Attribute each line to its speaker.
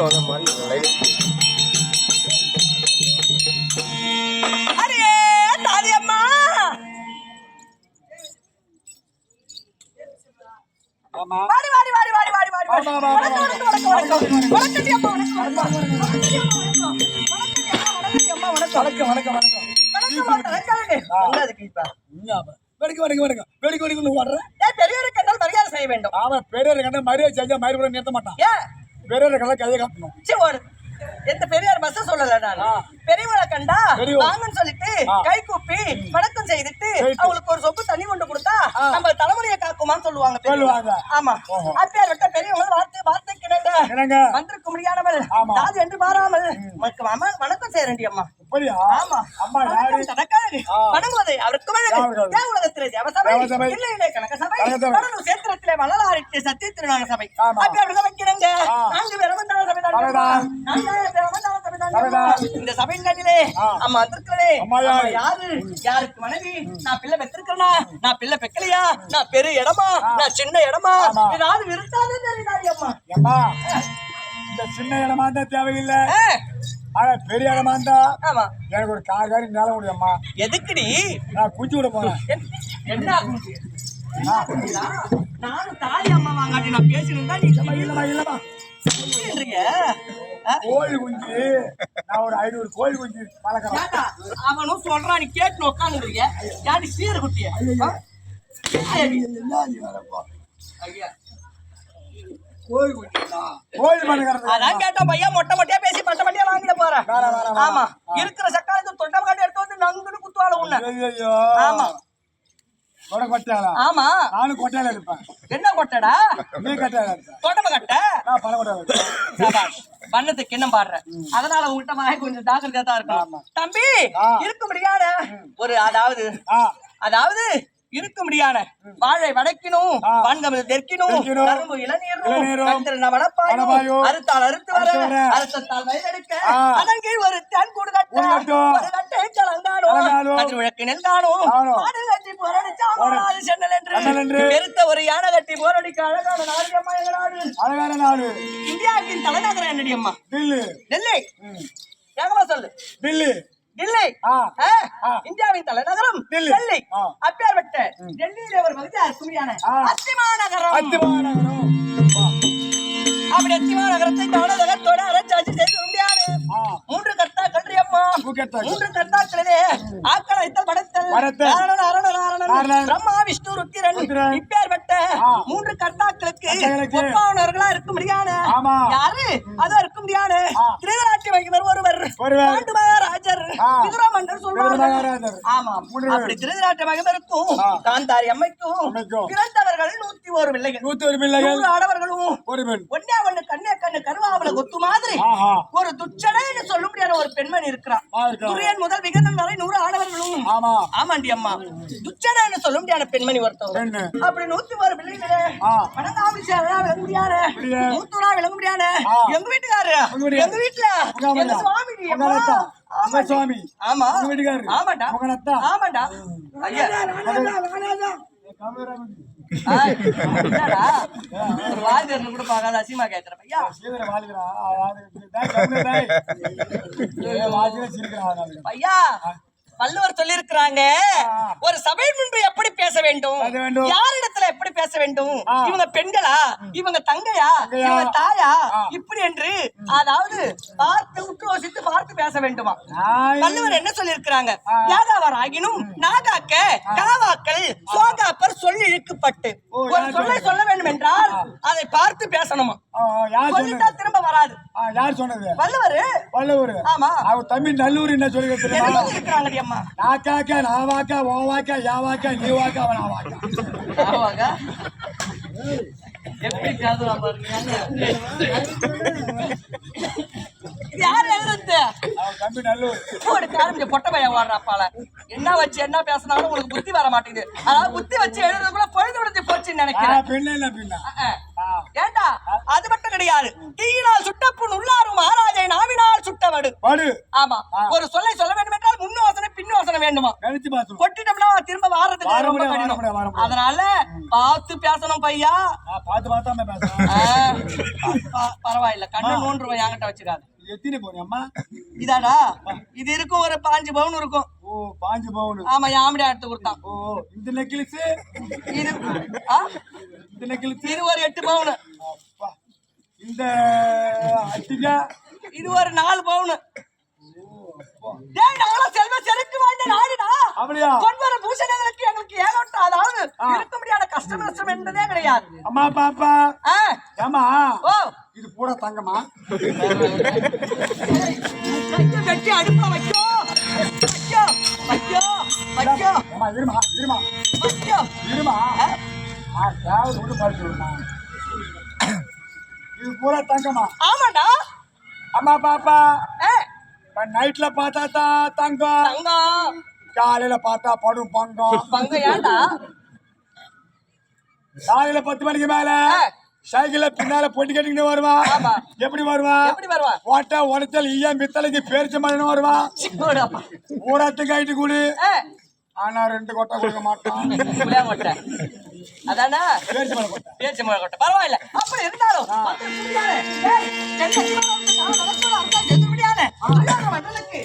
Speaker 1: பக்கத்துல வந்த மாதிரி லைட்.
Speaker 2: வணக்கம் வணக்கம் வணக்கம் வணக்கம். வணக்கம் வணக்கம். வணக்கம். வணக்கம்.
Speaker 3: வணக்கம் வணக்கம் வணக்கம்.
Speaker 2: வணக்கம் வணக்கம்.
Speaker 3: வெடிக்க ஓடுறேன்
Speaker 2: ஏன் பெரியவருக்கு என்றால் மரியாதை செய்ய வேண்டும்.
Speaker 3: அவன் பெரியவர் கண்ட மரியாதை செஞ்சா கூட நிறுத்த மாட்டான்.
Speaker 2: ஏன்
Speaker 3: பெரியவர் கண்ட கையை காட்டணும்.
Speaker 2: எந்த பெரியார் பஸ் சொல்லல நான். பெரியவளை கண்டா. வாங்கன்னு சொல்லிட்டு. கை கூப்பி வணக்கம் செய்துட்டு. அவங்களுக்கு ஒரு சொப்பு தண்ணி கொண்டு கொடுத்தா. நம்ம தலைமுறையை காக்குமான்னு சொல்லுவாங்க. ஆமா. அப்பேர் விட்ட பெரியவங்க வார்த்தை வார்த்தைக்கு இணங்க
Speaker 3: என்னங்க
Speaker 2: வந்திருக்க முடியாதவள். தாது என்று பாராமல் உனக்கு அம்மா வணக்கம் செய்யறேன்டி அம்மா. ஆமா.
Speaker 3: அம்மா
Speaker 2: தனக்காக. வணங்குவதை அவருக்கு மேலே உலகத்திலே தேவசபை. இல்லை இல்லை கனக சபை சேத்திரத்திலே வள்ளலாரிட்டு சத்திய திருநாக சபை பிரமந்தான சபை இந்த
Speaker 3: ஆ.
Speaker 2: அம்மா வந்திருக்கிறே
Speaker 3: யாரு?
Speaker 2: யாரு? யாருக்கு மனைவி? நான் பிள்ளை பெற்றிருக்கிறேனா? நான் பிள்ளை பெக்கலையா? நான் பெரிய இடமா? நான் சின்ன இடமா. ஏதாவது விருத்தாதே தெரியுதாடி அம்மா?
Speaker 3: இந்த சின்ன இடமா இருந்தா தேவையில்லை. ஆனா பெரிய இடமா இருந்தா எனக்கு ஒரு கார் காரி நில முடியும்மா
Speaker 2: எதுக்குடி?
Speaker 3: நான் குஞ்சு விட போறேன்.
Speaker 2: என்- என்ன? நானும் தாய் அம்மா வாங்காட்டி நான் பேசினதா நீ ஆ?
Speaker 3: கோழி குஞ்சு. நான் ஒரு ஐநூறு கோழி குஞ்சு
Speaker 2: ஏண்டா, அவனும் சொல்றான் நீ கேட்டு உட்காந்துருக்க யாரு சீர குட்டிய?
Speaker 3: கோழி குஞ்சு கோழி வளர்க்குறது
Speaker 2: அதான் கேட்ட பையன் மொட்டை மொட்டையா பேசி பட்ட மட்டியா வாங்கிட
Speaker 3: வேணாம்.
Speaker 2: ஆமா. இருக்கிற சக்காலத்து தொண்டை காட்டி எடுத்து வந்து நங்குன்னு குத்துவாள உன்ன. ஆமா.
Speaker 3: உனக்கு கொட்டையாளா?
Speaker 2: ஆமா.
Speaker 3: நானும் கொட்டையால இருப்பேன்.
Speaker 2: என்ன கொட்டடா?
Speaker 3: நீ கொட்டையால இருப்பேன்
Speaker 2: தொண்டை கட்ட?
Speaker 3: நான் பல கொட்டையால இருப்பேன்
Speaker 2: சபாஷ். பண்ணத்துக்கு என்ன பாடுற. அதனால உங்ககிட்ட வாய் கொஞ்சம் ஜாக்கிரதையா தான்
Speaker 3: ஆமா.
Speaker 2: இருக்கும் தம்பி. இருக்க முடியாத ஒரு அதாவது அதாவது இருக்க முடியாத வாழை வடக்கினும். வான்கமல் தெற்கினும் கரும்பு இளநீரும் வடப்பாயும், அறுத்தால் அறுத்து வர
Speaker 3: அறுத்து வர,
Speaker 2: அறுத்தத்தால். அதன் கீழ் ஒரு தேன் கூடு கட்ட
Speaker 3: கூடு கட்டும்,
Speaker 2: கட்டை கலங்காடும்
Speaker 3: கலங்காடும்,
Speaker 2: கதிர் விளக்கு நெல் காணும் சென்னல் என்று. பெருத்த ஒரு யானை கட்டி போரடிக்க அழகான நாடு அம்மா எங்க நாடு.
Speaker 3: அழகான நாடு.
Speaker 2: இந்தியாவின் தலைநகரம் என்னடி அம்மா?
Speaker 3: டில்லு
Speaker 2: டெல்லி வேகமா சொல்லு.
Speaker 3: டில்லு
Speaker 2: டெல்லி. இந்தியாவின் தலைநகரம்
Speaker 3: டெல்லி.
Speaker 2: அப்பேற்பட்ட டெல்லியில ஒரு பகுதி அத்துமியான
Speaker 3: ஆ.
Speaker 2: அத்திமா நகரம்
Speaker 3: அத்திமா நகரம் வா.
Speaker 2: அப்படி அத்திமா நகரத்தை கவனதகத்தோட மூன்று ஆக்கள் படைத்தல் அரணன். பிரம்மா விஷ்ணு ருத்திரன். இப்பேற்பட்ட. மூன்று கர்த்தாக்களுக்கு
Speaker 3: கர்த்தாக்களுக்கு.
Speaker 2: ஒப்பானவர்களா இருக்க முடியாது
Speaker 3: ஆமா.
Speaker 2: யாரு அதான் இருக்க முடியாது
Speaker 3: ஆ.
Speaker 2: திருதராட்சி வைக்கிறவர் ஒருவர்
Speaker 3: ஆ.
Speaker 2: விதுரமண்டர் சொல்வார்கள். ஆமா அப்படி திருதராட்சி மகமருக்கும். காந்தாரி அம்மைக்கும். பிறந்தவர்கள் நூத்தி ஒரு பிள்ளைகள்
Speaker 3: நூத்தி ஒரு பிள்ளைகள்
Speaker 2: ஆடவர்களும்
Speaker 3: ஒரு பெண்
Speaker 2: ஒன்னே கருவாவல கொத்து மாதிரி. ஒரு துச்சடைன்னு சொல்ல முடியாத ஒரு பெண்மணி இருக்கிறான். துரியன் முதல் விகதன் வரை நூறு ஆடவர்களும்.
Speaker 3: ஆமா.
Speaker 2: ஆமாண்டி அம்மா. துச்சடைன்னு சொல்ல முடியாத பெண்மணி ஒருத்தவங்க அப்படி நூத்தி ஒரு பிள்ளைங்களே சேரா விளங்க முடியாத. விளங்க. எங்க வீட்டுக்காரு. எங்க வீட்டுல? சுவாமி.
Speaker 3: சுவாமி.
Speaker 2: ஆமா.
Speaker 3: வீட்டுக்காரு. அத்தா.
Speaker 2: ஆமாண்டா. ஐயா? ஒரு திறந்து கூட பார்க்காத அசிமா. ஐயா வள்ளுவர் சொல்லியிருக்கிறாங்க. ஒரு சபை முன்பு எப்படி பேச வேண்டும். யாரிடத்துல எப்படி பேச வேண்டும். இவங்க பெண்களா? இவங்க தங்கையா? இவங்க தாயா. இப்படி என்று அதாவது பார்த்து உற்று யோசித்து பார்த்து பேச வேண்டுமா. வள்ளுவர் என்ன சொல்லியிருக்கிறாங்க. யாகாவர் ஆகினும் நாகாக்க காவாக்கள் சோகாப்பர் சொல்லி இழுக்கப்பட்டு. ஒரு சொல்லை? சொல்ல வேண்டும் என்றால் அதை பார்த்து பேசணுமா? சொல்லிட்டா திரும்ப வராது.
Speaker 3: யார் சொன்னது?
Speaker 2: வள்ளுவர்.
Speaker 3: வல்லூர்
Speaker 2: ஆமா.
Speaker 3: அவர் தமிழ் நல்லூர் என்ன சொல்லி
Speaker 2: என்ன
Speaker 3: தெரியுமா?
Speaker 2: சொல்லியிருக்கிறாங்க அம்மா
Speaker 3: நான் காக்க
Speaker 2: எப்படி யாரு எழுதுறது? போடு, காரம்பிச்ச பொட்டை பையன் ஓடுறாப்பால. என்ன வச்சு என்ன பேசினாலும் உங்களுக்கு புத்தி வர மாட்டேங்குது அதாவது புத்தி வச்சு எழுதுறதுக்குள்ள பொழுது விடுத்து போச்சுன்னு
Speaker 3: ஆ,
Speaker 2: நினைக்கிறேன் ஏண்டா அது மட்டும் கிடையாது தீயினால் சுட்டப்புண்
Speaker 3: படு.
Speaker 2: ஆமா. ஒரு சொல்லை சொல்ல வேண்டும் என்றால் முன் யோசனை பின் யோசனை வேண்டுமா.
Speaker 3: நினைச்சு பார்த்து
Speaker 2: கொட்டிட்டோம்னா திரும்ப வாரத்துக்கு
Speaker 3: வார
Speaker 2: ரொம்ப கடினம். அதனால பார்த்து பேசணும் பையா.
Speaker 3: பார்த்து பார்த்தாம பேசுறேன்
Speaker 2: ஆ, ப- பரவாயில்ல. கண்ணு நூன்று என்கிட்ட வச்சுக்காது.
Speaker 3: எத்தினி அம்மா?
Speaker 2: இதாடா. இது இருக்கும் ஒரு பாஞ்சு பவுன் இருக்கும்.
Speaker 3: ஓ பாஞ்சு பவுன்.
Speaker 2: ஆமா யாமிடா எடுத்து கொடுத்தான்.
Speaker 3: ஓ இந்த நெக்லஸ்
Speaker 2: இது?
Speaker 3: இந்த நெக்லஸ்
Speaker 2: இது ஒரு எட்டு பவுன்.
Speaker 3: இந்த அட்டிகா?
Speaker 2: இது ஒரு நாலு பவுன். டேய் நாங்களும் செல்வ செருக்கு வாய்ந்த நாடுடா.
Speaker 3: அப்படியா?
Speaker 2: பொன்வர பூஷணங்களுக்கு எங்களுக்கு ஏகோட்டம் அதாவது இருக்க முடியாத கஷ்ட நஷ்டம் என்பதே கிடையாது.
Speaker 3: அம்மா பாப்பா. ஏமா
Speaker 2: ஓ.
Speaker 3: இது பூரா தங்கமா
Speaker 2: வெட்டி அடுப்ப வைக்கோ. வைக்கோ வைக்கோ வைக்கோ.
Speaker 3: ஏமா இருமா இருமா.
Speaker 2: வைக்கோ.
Speaker 3: இருமா? ஆ. விடலாம். இது பூரா தங்கமா
Speaker 2: ஆமாடா
Speaker 3: அம்மா பாப்பா. நைட்ல பார்த்தா தான் தங்கம்.
Speaker 2: தங்கம்.
Speaker 3: காலையில பார்த்தா படும் பங்கம்.
Speaker 2: பங்க ஏன்டா?
Speaker 3: காலையில பத்து மணிக்கு மேல. சைக்கிள்ல பின்னால பொட்டி கட்டிக்கிட்டு வருவான். எப்படி வருவான்
Speaker 2: எப்படி வருவா?
Speaker 3: ஓட்ட உடச்சல் ஈய மித்தலைக்கு பேரிச்ச மழை வருவான் ஊராத்துக்கு ஆயிட்டு கூடு. ஆனா ரெண்டு கொட்டை கொடுக்க மாட்டான்
Speaker 2: புளியா கொட்டை. அதானே
Speaker 3: பேரிச்ச மழை கொட்டை.
Speaker 2: பேச்சு மழை கொட்டை. பரவாயில்ல. அப்படி இருந்தாலும் மண்டலுக்கு